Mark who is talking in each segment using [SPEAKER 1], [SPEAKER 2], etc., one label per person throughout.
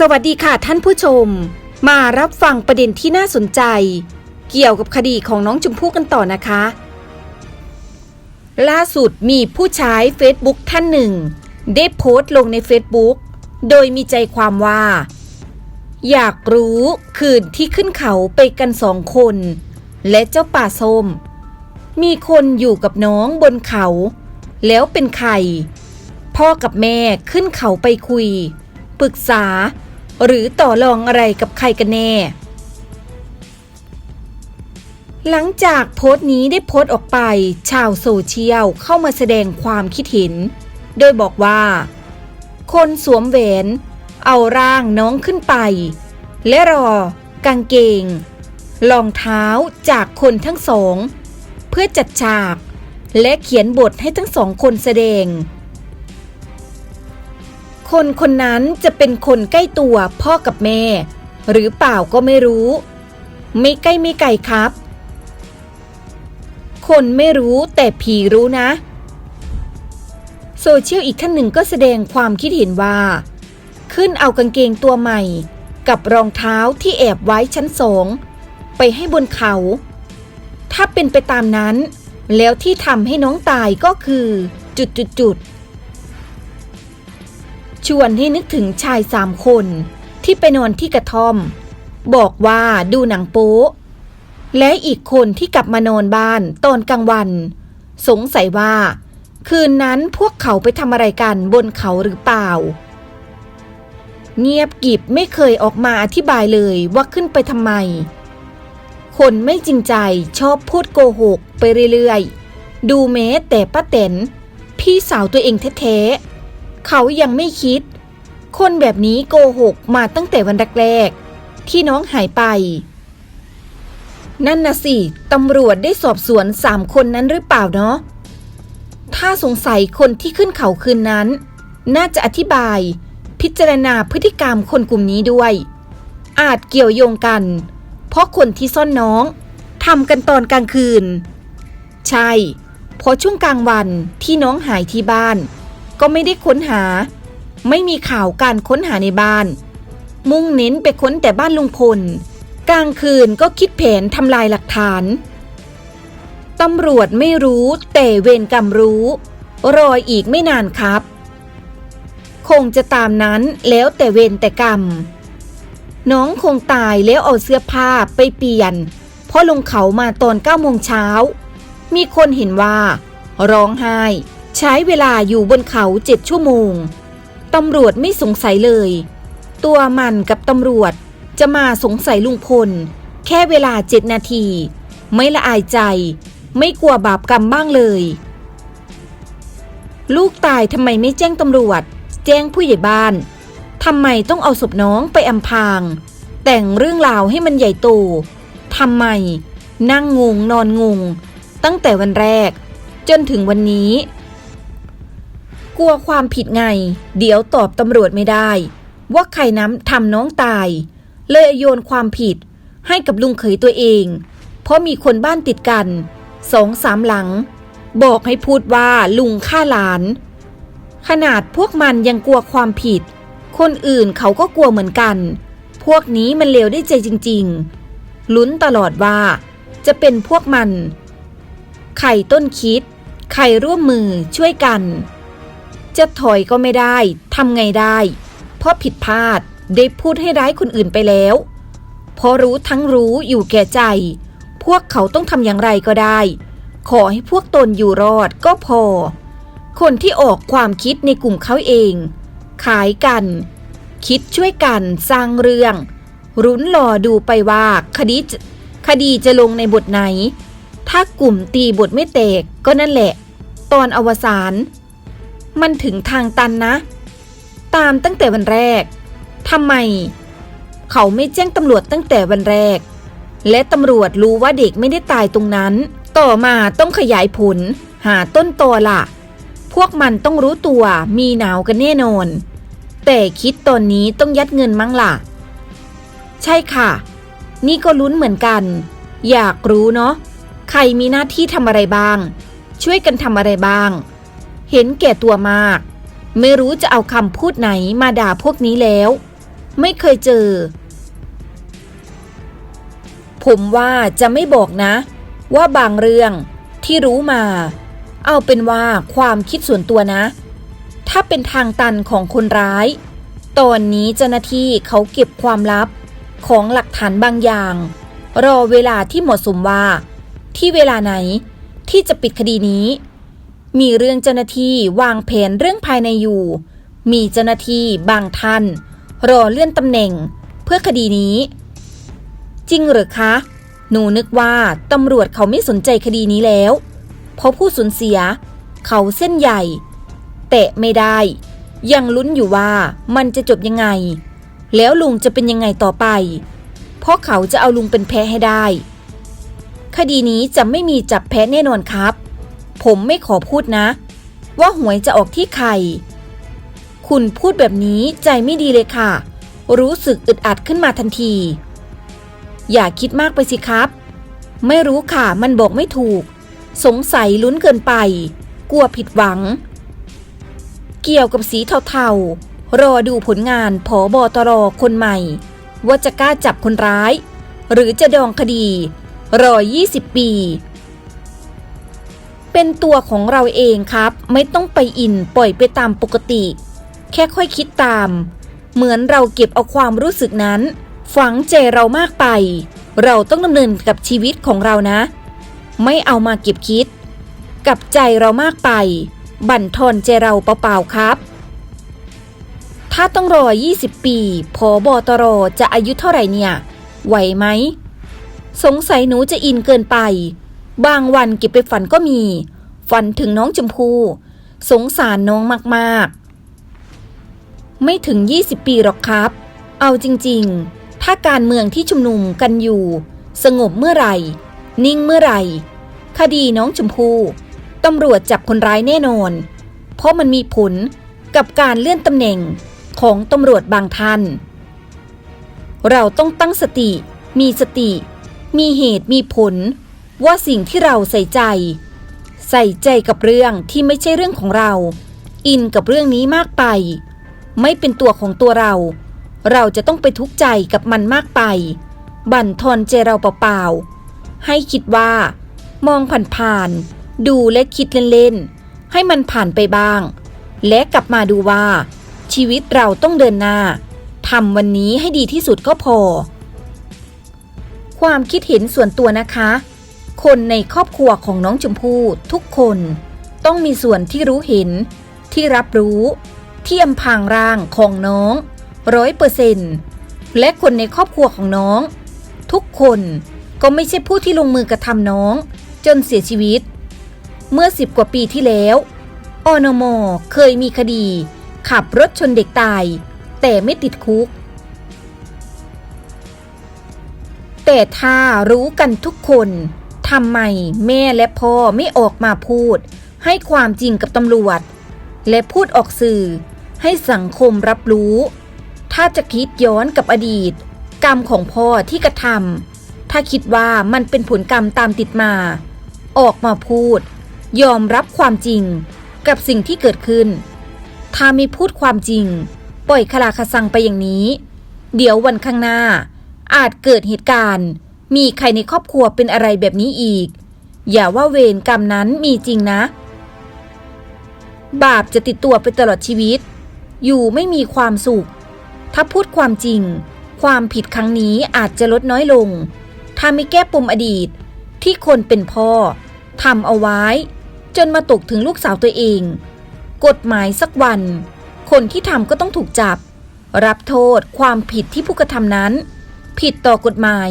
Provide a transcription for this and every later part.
[SPEAKER 1] สวัสดีค่ะท่านผู้ชม มารับฟังประเด็นที่น่าสนใจ เกี่ยวกับคดีของน้องชมพู่กันต่อนะคะ ล่าสุดมีผู้ใช้ Facebook ท่านหนึ่ง ได้โพสต์ลงใน Facebook โดยมีใจความว่า อยากรู้คืนที่ขึ้นเขาไปกันสองคน และเจ้าป่าส้ม มีคนอยู่กับน้องบนเขา แล้วเป็นใคร พ่อกับแม่ขึ้นเขาไปคุยปรึกษา หรือต่อรองอะไรกับใครกันแน่ หลังจากโพสต์นี้ได้โพสต์ออกไป ชาวโซเชียลเข้ามาแสดงความคิดเห็น โดยบอกว่า คนสวมแหวน เอาร่างน้องขึ้นไป และรอกางเกงรองเท้าจากคนทั้งสอง เพื่อจัดฉาก และเขียนบทให้ทั้งสองคนแสดง คนคนนั้นจะเป็นคนใกล้ตัวพ่อกับแม่ หรือเปล่าก็ไม่รู้ ไม่ใกล้ไม่ไกลครับ คนไม่รู้แต่ผีรู้นะ โซเชียลอีกท่านหนึ่งก็แสดงความคิดเห็นว่า ขึ้นเอากางเกงตัวใหม่ กับรองเท้าที่แอบไว้ชั้นสองไปให้บนเขา ถ้าเป็นไปตามนั้น แล้วที่ทำให้น้องตายก็คือ จุดจุดจุดๆ ชวนให้นึกถึงชายสามคน ที่ไปนอนที่กระท่อม บอกว่าดูหนังโป๊ะ และอีกคนที่กลับมานอนบ้านตอนกลางวัน สงสัยว่า คืนนั้นพวกเขาไปทำอะไรกันบนเขาหรือเปล่า เงียบกิบไม่เคยออกมาอธิบายเลยว่าขึ้นไปทำไม คนไม่จริงใจชอบพูดโกหกไปเรื่อยๆ ดูแม้แต่ป้าเต็นพี่สาวตัวเองแท้ๆ เขายังไม่คิด คนแบบนี้โกหกมาตั้งแต่วันแรกๆที่น้องหายไป นั่นนะสิตำรวจได้สอบสวนสามคนนั้นหรือเปล่าเนาะถ้าสงสัยคนที่ขึ้นเขาคืนนั้น น่าจะอธิบาย พิจารณาพฤติกรรมคนกลุ่มนี้ด้วย อาจเกี่ยวโยงกัน เพราะคนที่ซ่อนน้องทำกันตอนกลางคืน ใช่เพราะช่วงกลางวันที่น้องหายที่บ้าน ก็ไม่ได้ค้นหา ไม่มีข่าวการค้นหาในบ้าน มุ่งเน้นไปค้นแต่บ้านลุงพล กลางคืนก็คิดแผนทำลายหลักฐานตำรวจไม่รู้แต่เวรกรรมรู้ รออีกไม่นานครับ คงจะตามนั้นแล้วแต่เวรแต่กรรม น้องคงตายแล้วเอาเสื้อผ้าไปเปลี่ยน เพราะลงเขามาตอนเก้าโมงเช้า มีคนเห็นว่า ร้องไห้ ใช้เวลาอยู่บนเขาเจ็ดชั่วโมง ตำรวจไม่สงสัยเลย ตัวมันกับตำรวจจะมาสงสัยลุงพล แค่เวลาเจ็ดนาที ไม่ละอายใจ ไม่กลัวบาปกรรมบ้างเลย ลูกตายทำไมไม่แจ้งตำรวจ แจ้งผู้ใหญ่บ้านทำไมต้องเอาศพน้องไปอำพราง แต่งเรื่องราวให้มันใหญ่โตทำไม นั่งงงนอนงง ตั้งแต่วันแรก จนถึงวันนี้ กลัวความผิดไง เดี๋ยวตอบตำรวจไม่ได้ ว่าใครน้ำทำน้องตาย เลยโยนความผิดให้กับลุงเขยตัวเอง เพราะมีคนบ้านติดกันสองสามหลัง บอกให้พูดว่าลุงฆ่าหลาน ขนาดพวกมันยังกลัวความผิด คนอื่นเขาก็กลัวเหมือนกัน พวกนี้มันเลวได้ใจจริง ๆ ลุ้นตลอดว่าจะเป็นพวกมันใครต้นคิดใครร่วมมือช่วยกัน จะถอยก็ไม่ได้ทำไงได้ เพราะผิดพลาดได้พูดให้ร้ายคนอื่นไปแล้วพราะรู้ทั้งรู้อยู่แก่ใจ พวกเขาต้องทำอย่างไรก็ได้ ขอให้พวกตนอยู่รอดก็พอ คนที่ออกความคิดในกลุ่มเขาเอง ขายกัน คิดช่วยกันสร้างเรื่อง รุ้นรอดูไปว่าคดีคดีจะลงในบทไหน ถ้ากลุ่มตีบทไม่แตกก็นั่นแหละ ตอนอวสาน มันถึงทางตันนะ ตามตั้งแต่วันแรกทำไม เขาไม่แจ้งตำรวจตั้งแต่วันแรก และตำรวจรู้ว่าเด็กไม่ได้ตายตรงนั้น ต่อมาต้องขยายผล หาต้นตอล่ะ พวกมันต้องรู้ตัวมีหนาวกันแน่นอน แต่คิดตอนนี้ต้องยัดเงินมั้งล่ะ ใช่ค่ะ นี่ก็ลุ้นเหมือนกัน อยากรู้เนาะใครมีหน้าที่ทำอะไรบ้าง ช่วยกันทำอะไรบ้าง เห็นแก่ตัวมาก ไม่รู้จะเอาคำพูดไหนมาด่าพวกนี้แล้ว ไม่เคยเจอ ผมว่าจะไม่บอกนะ ว่าบางเรื่องที่รู้มา เอาเป็นว่าความคิดส่วนตัวนะ ถ้าเป็นทางตันของคนร้าย ตอนนี้เจ้าหน้าที่เขาเก็บความลับของหลักฐานบางอย่าง รอเวลาที่เหมาะสมว่า ที่เวลาไหนที่จะปิดคดีนี้ มีเรื่องเจ้าหน้าที่วางแผนเรื่องภายในอยู่ มีเจ้าหน้าที่บางท่าน รอเลื่อนตำแหน่ง เพื่อคดีนี้ จริงหรือคะ หนูนึกว่าตำรวจเขาไม่สนใจคดีนี้แล้ว เพราะผู้สูญเสีย เขาเส้นใหญ่แตะไม่ได้ ยังลุ้นอยู่ว่ามันจะจบยังไง แล้วลุงจะเป็นยังไงต่อไป เพราะเขาจะเอาลุงเป็นแพ้ให้ได้ คดีนี้จะไม่มีจับแพ้แน่นอนครับ ผมไม่ขอพูดนะ ว่าหวยจะออกที่ใคร คุณพูดแบบนี้ใจไม่ดีเลยค่ะ รู้สึกอึดอัดขึ้นมาทันที อย่าคิดมากไปสิครับ ไม่รู้ค่ะมันบอกไม่ถูก สงสัยลุ้นเกินไป กลัวผิดหวัง เกี่ยวกับสีเทาๆ รอดูผลงานผอบอตรคนใหม่ ว่าจะกล้าจับคนร้าย หรือจะดองคดี รอ 20 ปี เป็นตัวของเราเองครับ ไม่ต้องไปอินปล่อยไปตามปกติ แค่ค่อยคิดตาม เหมือนเราเก็บเอาความรู้สึกนั้น ฝังใจเรามากไป เราต้องดำเนินกับชีวิตของเรานะ ไม่เอามาเก็บคิด กับใจเรามากไป บั่นทอนใจเราเปล่าๆครับ ถ้าต้องรอ 20 ปีพอบอตรจะอายุเท่าไหร่เนี่ย ไหวไหม สงสัยหนูจะอินเกินไป บางวันก็บไปฝันก็มี ฝันถึงน้องชมพู่สงสารน้องมากๆ ไม่ถึง 20 ปีหรอกครับ เอาจริงๆ ถ้าการเมืองที่ชุมนุมกันอยู่ สงบเมื่อไหร่ นิ่งเมื่อไหร่ คดีน้องชมพู่ตำรวจจับคนร้ายแน่นอน เพราะมันมีผลกับการเลื่อนตำแหน่งของตำรวจบางท่าน เราต้องตั้งสติ มีสติ มีเหตุมีผล ว่าสิ่งที่เราใส่ใจ ใส่ใจกับเรื่องที่ไม่ใช่เรื่องของเรา อินกับเรื่องนี้มากไป ไม่เป็นตัวของตัวเรา เราจะต้องไปทุกข์ใจกับมันมากไป บั่นทอนใจเราเปล่าๆให้คิดว่า มองผ่านๆดูและคิดเล่นๆให้มันผ่านไปบ้าง และกลับมาดูว่า ชีวิตเราต้องเดินหน้าทำวันนี้ให้ดีที่สุดก็พอ ความคิดเห็นส่วนตัวนะคะ คนในครอบครัวของน้องชมพู่ทุกคนต้องมีส่วนที่รู้เห็น ที่รับรู้ ที่อำพางร่างของน้องร้อยเปอร์เซนและคนในครอบครัวของน้อง ทุกคนก็ไม่ใช่ผู้ที่ลงมือกระทำน้อง จนเสียชีวิต เมื่อสิบกว่าปีที่แล้วอนมเคยมีคดี ขับรถชนเด็กตาย แต่ไม่ติดคุก แต่ถ้ารู้กันทุกคน ทำไมแม่และพ่อไม่ออกมาพูด ให้ความจริงกับตำรวจ และพูดออกสื่อ ให้สังคมรับรู้ ถ้าจะคิดย้อนกับอดีต กรรมของพ่อที่กระทำถ้าคิดว่ามันเป็นผลกรรมตามติดมา ออกมาพูด ยอมรับความจริงกับสิ่งที่เกิดขึ้น ถ้าไม่พูดความจริง ปล่อยคลาคสังไปอย่างนี้ เดี๋ยววันข้างหน้า อาจเกิดเหตุการณ์ มีใครในครอบครัวเป็นอะไรแบบนี้อีก อย่าว่าเวรกรรมนั้นมีจริงนะ บาปจะติดตัวไปตลอดชีวิต อยู่ไม่มีความสุข ถ้าพูดความจริง ความผิดครั้งนี้อาจจะลดน้อยลง ถ้าไม่แก้ปมอดีตที่คนเป็นพ่อทำเอาไว้ จนมาตกถึงลูกสาวตัวเอง กฎหมายสักวัน คนที่ทำก็ต้องถูกจับ รับโทษความผิดที่ผู้กระทำนั้น ผิดต่อกฎหมาย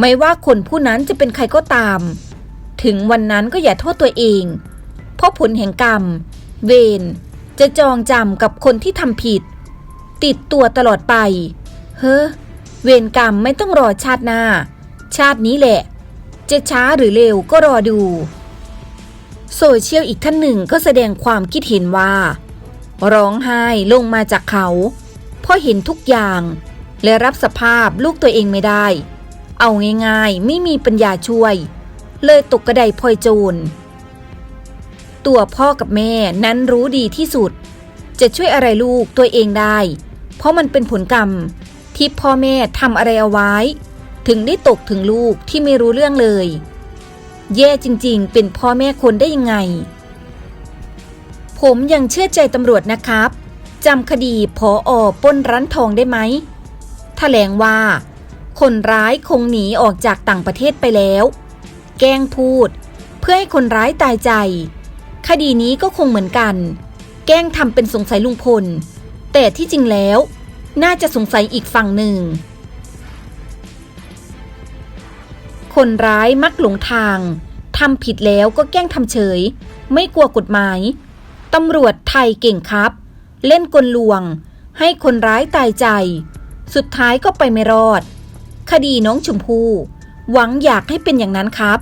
[SPEAKER 1] ไม่ว่าคนผู้นั้นจะเป็นใครก็ตาม ถึงวันนั้นก็อย่าโทษตัวเอง เพราะผลแห่งกรรม เวรจะจองจำกับคนที่ทำผิด ติดตัวตลอดไป เฮ้อเวรกรรมไม่ต้องรอชาติหน้า ชาตินี้แหละ จะช้าหรือเร็วก็รอดู โซเชียลอีกท่านหนึ่งก็แสดงความคิดเห็นว่า ร้องไห้ลงมาจากเขา เพราะเห็นทุกอย่าง และรับสภาพลูกตัวเองไม่ได้ เอาง่ายๆ ไม่มีปัญญาช่วย เลยตกกระไดพลอยโจร ตัวพ่อกับแม่นั้นรู้ดีที่สุด จะช่วยอะไรลูกตัวเองได้ เพราะมันเป็นผลกรรม ที่พ่อแม่ทำอะไรเอาไว้ ถึงได้ตกถึงลูกที่ไม่รู้เรื่องเลย แย่จริงๆ เป็นพ่อแม่คนได้ยังไง ผมยังเชื่อใจตำรวจนะครับจำคดีพออป้นร้านทองได้ไหมแถลงว่า คนร้ายคงหนีออกจากต่างประเทศไปแล้ว แกล้งพูด เพื่อให้คนร้ายตายใจ คดีนี้ก็คงเหมือนกัน แกล้งทำเป็นสงสัยลุงพล แต่ที่จริงแล้ว น่าจะสงสัยอีกฝั่งหนึ่ง คนร้ายมักหลงทางทำผิดแล้วก็แกล้งทำเฉย ไม่กลัวกฎหมายตำรวจไทยเก่งครับ เล่นกลลวง ให้คนร้ายตายใจ สุดท้ายก็ไปไม่รอด คดีน้องชมพู่หวังอยากให้เป็นอย่างนั้นครับ